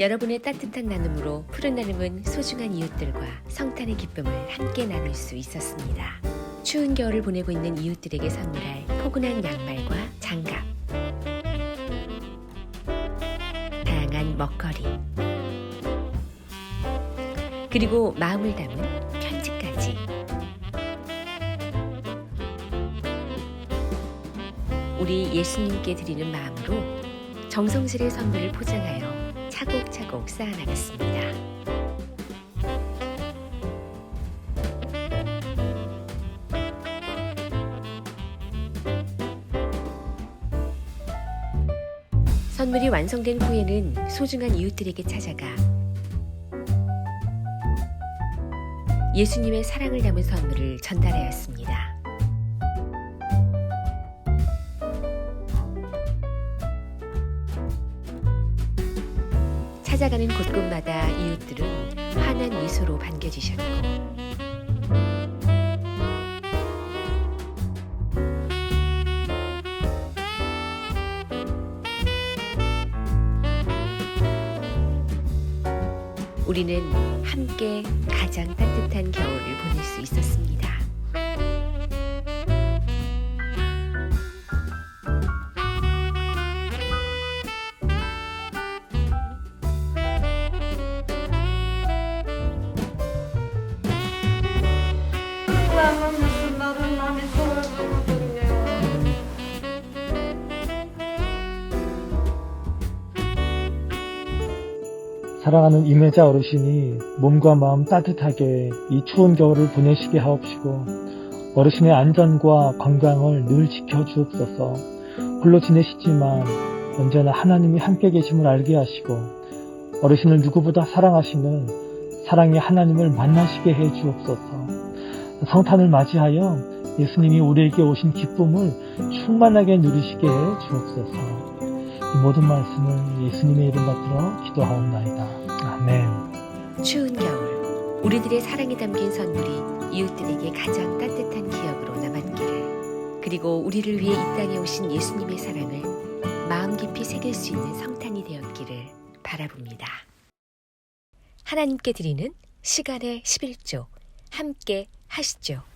여러분의 따뜻한 나눔으로 푸른 나눔은 소중한 이웃들과 성탄의 기쁨을 함께 나눌 수 있었습니다. 추운 겨울을 보내고 있는 이웃들에게 선물할 포근한 양말과 장갑, 다양한 먹거리, 그리고 마음을 담은 편지까지. 우리 예수님께 드리는 마음으로 정성스레 선물을 포장하여 차곡차곡 쌓아나갔습니다. 선물이 완성된 후에는 소중한 이웃들에게 찾아가 예수님의 사랑을 담은 선물을 전달하였습니다. 찾아가는 곳곳마다 이웃들은 환한 미소로 반겨주셨고 우리는 함께 가장 따뜻한 겨울을 보낼 수 있었습니다. 사랑하는 임혜자 어르신이 몸과 마음 따뜻하게 이 추운 겨울을 보내시게 하옵시고 어르신의 안전과 건강을 늘 지켜주옵소서. 홀로 지내시지만 언제나 하나님이 함께 계심을 알게 하시고 어르신을 누구보다 사랑하시는 사랑의 하나님을 만나시게 해 주옵소서. 성탄을 맞이하여 예수님이 우리에게 오신 기쁨을 충만하게 누리시게 해 주옵소서 이 모든 말씀을 예수님의 이름 받들어 기도하옵나이다. 아멘. 추운 겨울 우리들의 사랑이 담긴 선물이 이웃들에게 가장 따뜻한 기억으로 남았기를 그리고 우리를 위해 이 땅에 오신 예수님의 사랑을 마음 깊이 새길 수 있는 성탄이 되었기를 바라봅니다. 하나님께 드리는 시간의 11조 함께 하시죠.